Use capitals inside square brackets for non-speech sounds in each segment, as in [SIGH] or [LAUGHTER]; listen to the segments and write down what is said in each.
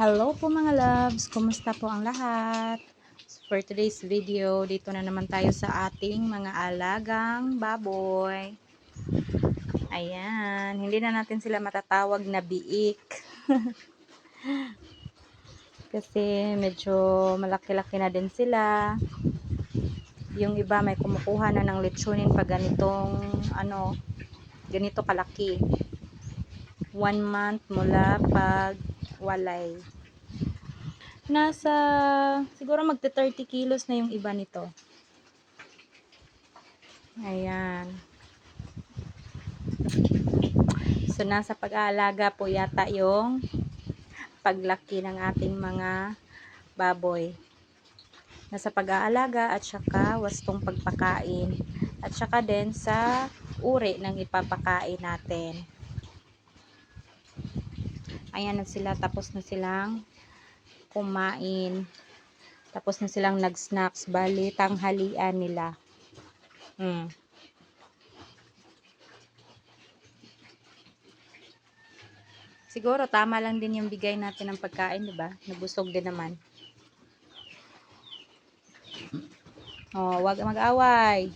Hello po mga loves! Kumusta po ang lahat? For today's video, dito na naman tayo sa ating mga alagang baboy. Ayan, hindi na natin sila matatawag na biik. [LAUGHS] Kasi medyo malaki-laki na din sila. Yung iba may kumukuha na ng lechonin pag ganitong ano, ganito kalaki. One month mula pag walay. Nasa, siguro magta 30 kilos na yung iba nito. Ayan. So, nasa pag-aalaga po yata yung paglaki ng ating mga baboy. Nasa pag-aalaga at saka wastong pagpakain. At saka din sa uri ng ipapakain natin. Ayan na sila, tapos na silang kumain. Tapos na silang nag-snacks. Bali, tanghalian nila. Hmm. Siguro, tama lang din yung bigay natin ng pagkain, di ba? Nabusog din naman. Oh, wag mag-away.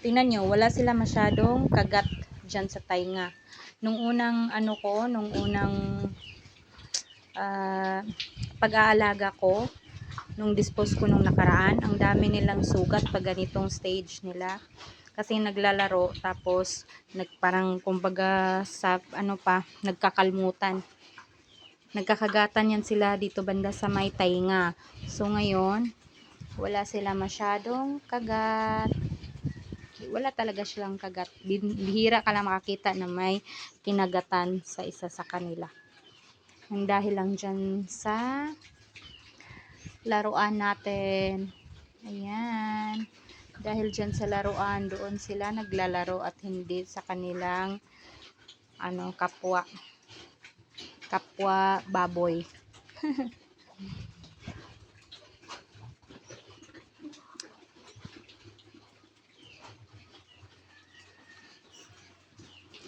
Tingnan nyo, wala sila masyadong kagat dyan sa tainga nung unang ano ko, nung unang uh, pag-aalaga ko, nung dispose ko nung nakaraan, ang dami nilang sugat pag ganitong stage nila. Kasi naglalaro, tapos nagparang kumbaga sa ano pa, nagkakalmutan. Nagkakagatan yan sila dito banda sa may tainga. So ngayon, wala sila masyadong kagat wala talaga silang kagat. Bihira ka lang makakita na may kinagatan sa isa sa kanila. Ang dahil lang dyan sa laruan natin. Ayan. Dahil dyan sa laruan, doon sila naglalaro at hindi sa kanilang ano, kapwa kapwa baboy. [LAUGHS]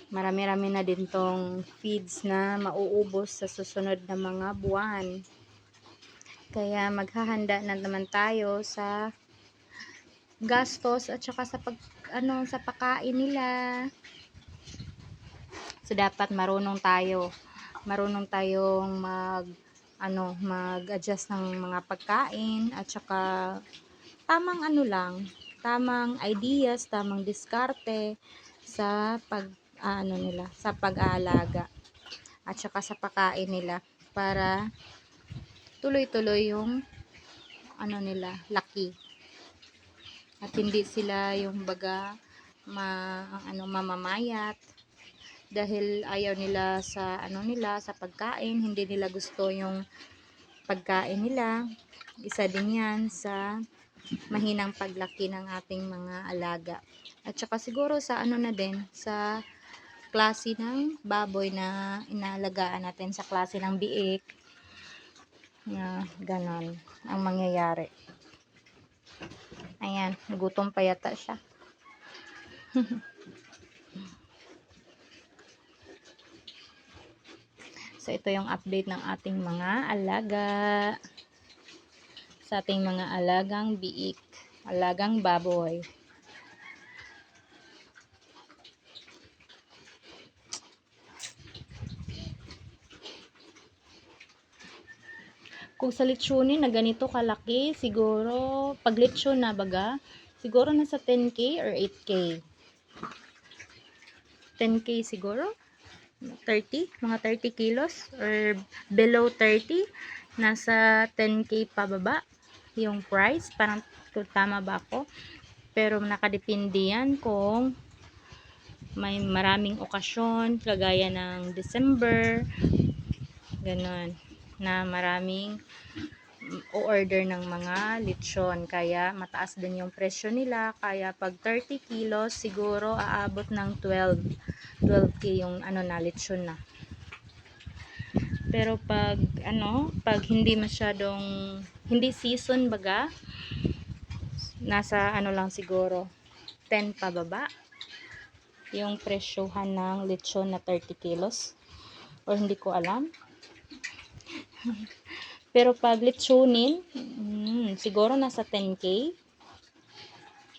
marami-rami na din tong feeds na mauubos sa susunod na mga buwan. Kaya maghahanda na naman tayo sa gastos at saka sa pag ano sa pagkain nila. So dapat marunong tayo. Marunong tayong mag ano, mag-adjust ng mga pagkain at saka tamang ano lang, tamang ideas, tamang diskarte sa pag ano nila sa pag-aalaga at saka sa pagkain nila para tuloy-tuloy yung ano nila laki. At hindi sila yung baga ma, ano, mamamayat dahil ayaw nila sa ano nila sa pagkain. Hindi nila gusto yung pagkain nila. Isa din yan sa mahinang paglaki ng ating mga alaga. At saka siguro sa ano na din sa klase ng baboy na inaalagaan natin sa klase ng biik. Na ganon ang mangyayari. Ayan, nagutom pa yata siya. [LAUGHS] So ito yung update ng ating mga alaga. Sa ating mga alagang biik alagang baboy kung sa lechonin na ganito kalaki, siguro, pag lechon na baga, siguro nasa 10k or 8k. 10k siguro. 30, mga 30 kilos or below 30, nasa 10k pababa yung price. Parang tama ba ako? Pero nakadepende yan kung may maraming okasyon, kagaya ng December, ganun na maraming o-order ng mga lechon. Kaya mataas din yung presyo nila. Kaya pag 30 kilos, siguro aabot ng 12. 12k yung ano na lechon na. Pero pag ano, pag hindi masyadong hindi season baga, nasa ano lang siguro 10 pababa yung presyohan ng lechon na 30 kilos or hindi ko alam Pero pag litsunin, mm, siguro nasa 10k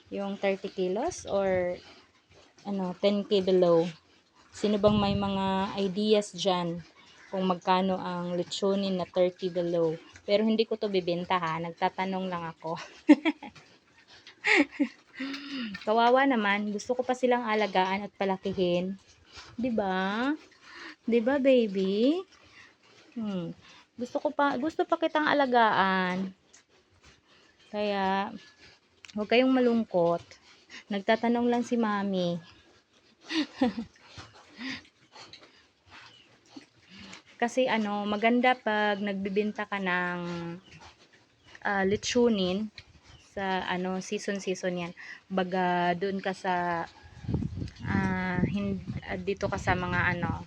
yung 30 kilos or ano 10k below. Sino bang may mga ideas dyan kung magkano ang litsunin na 30 below? Pero hindi ko to bibenta ha, nagtatanong lang ako. [LAUGHS] Kawawa naman, gusto ko pa silang alagaan at palakihin. 'Di ba? 'Di ba, baby? Hmm. Gusto ko pa, gusto pa kitang alagaan. Kaya, huwag kayong malungkot. Nagtatanong lang si mami. [LAUGHS] Kasi ano, maganda pag nagbibenta ka ng ah, litsunin sa ano season-season yan. Baga doon ka sa ah, hin- ah, dito ka sa mga ano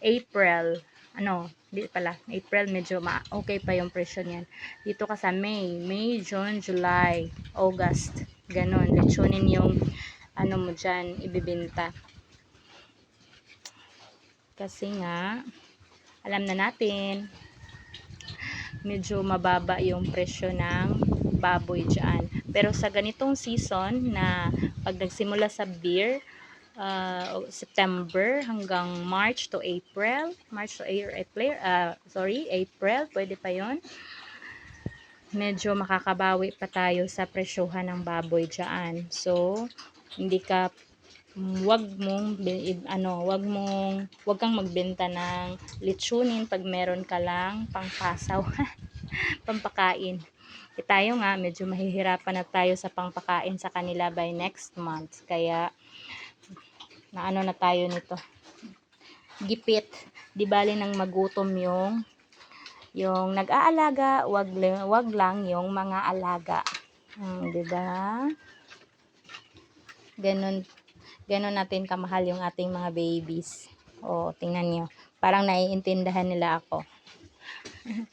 April ano, di pala, April medyo ma okay pa yung presyo niyan. Dito ka sa May, May, June, July, August, ganon. Lechonin yung ano mo dyan, ibibenta. Kasi nga, alam na natin, medyo mababa yung presyo ng baboy dyan. Pero sa ganitong season na pag nagsimula sa beer, uh, September hanggang March to April, March to April, uh, sorry, April, pwede pa yon medyo makakabawi pa tayo sa presyohan ng baboy dyan. So, hindi ka wag mong ano, wag mong wag kang magbenta ng litsunin pag meron ka lang pangpasaw, [LAUGHS] pampakain. E tayo nga medyo mahihirapan na tayo sa pangpakain sa kanila by next month. Kaya na ano na tayo nito. Gipit. Di bali nang magutom yung yung nag-aalaga, wag, wag lang yung mga alaga. Hmm, di ba? Ganun, ganun natin kamahal yung ating mga babies. O, tingnan nyo. Parang naiintindahan nila ako. [LAUGHS]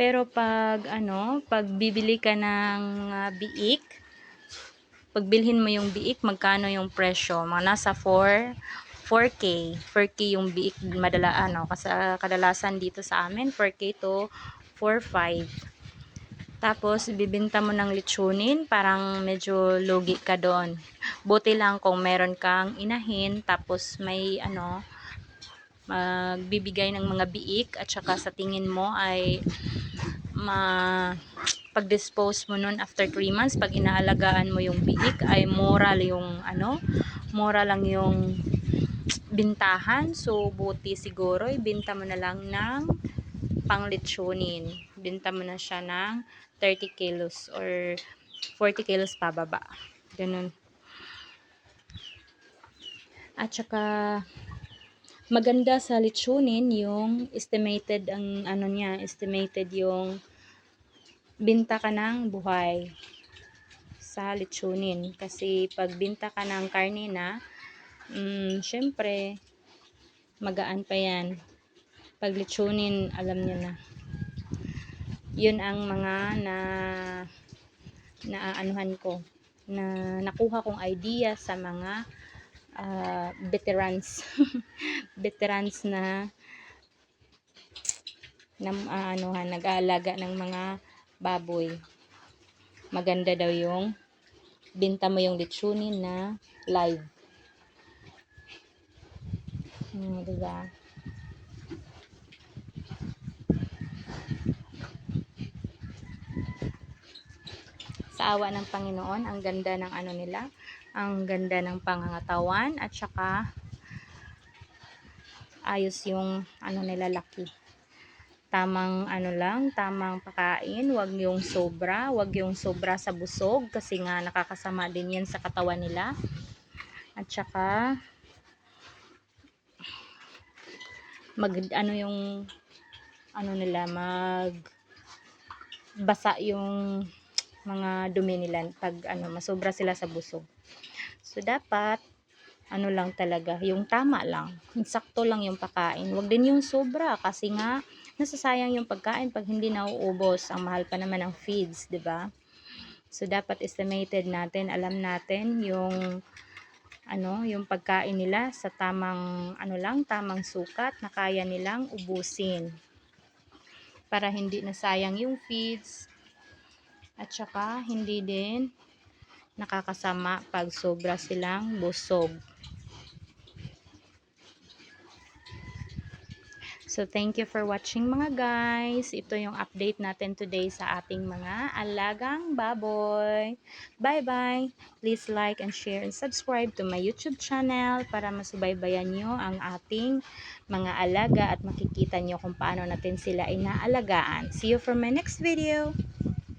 Pero pag ano, pag bibili ka ng ah, biik, pagbilhin mo yung biik, magkano yung presyo? Mga nasa 4, 4K. 4K yung biik madala ano, kasi kadalasan dito sa amin 4K to 4.5. Tapos bibenta mo ng litsunin, parang medyo lugi ka doon. Buti lang kung meron kang inahin, tapos may ano, magbibigay ng mga biik at saka sa tingin mo ay ma pag-dispose mo nun after 3 months pag inaalagaan mo yung biik ay moral yung ano mura lang yung bintahan. So buti siguro ibenta mo na lang ng panglitsunin binta mo na siya ng 30 kilos or 40 kilos pababa. Ganun. At saka maganda sa litsunin yung estimated ang ano niya estimated yung binta ka ng buhay sa litsunin kasi pag binta ka ng karne na mm, syempre magaan pa yan. Pag litsunin alam niyo na. Yun ang mga na naaanuhan ko. Na nakuha kong idea sa mga ah, veterans. [LAUGHS] Veterans na na ah, anuhan, nag-aalaga ng mga baboy. Maganda daw yung binta mo yung litsunin na live. Hmm, diba? Sa awa ng Panginoon, ang ganda ng ano nila, ang ganda ng pangangatawan at saka ayos yung ano nila laki tamang ano lang, tamang pakain, wag yung sobra, wag yung sobra sa busog kasi nga nakakasama din yan sa katawan nila. At saka mag ano yung ano nila mag basa yung mga dumi nila pag ano masobra sila sa busog. So dapat ano lang talaga, yung tama lang. Sakto lang yung pakain. Wag din yung sobra kasi nga nasasayang yung pagkain pag hindi nauubos. Ang mahal pa naman ng feeds, 'di ba? So dapat estimated natin, alam natin yung ano, yung pagkain nila sa tamang ano lang, tamang sukat na kaya nilang ubusin. Para hindi nasayang yung feeds at saka hindi din nakakasama pag sobra silang busog. So, thank you for watching mga guys. Ito yung update natin today sa ating mga alagang baboy. Bye-bye! Please like and share and subscribe to my YouTube channel para masubaybayan nyo ang ating mga alaga at makikita nyo kung paano natin sila inaalagaan. See you for my next video!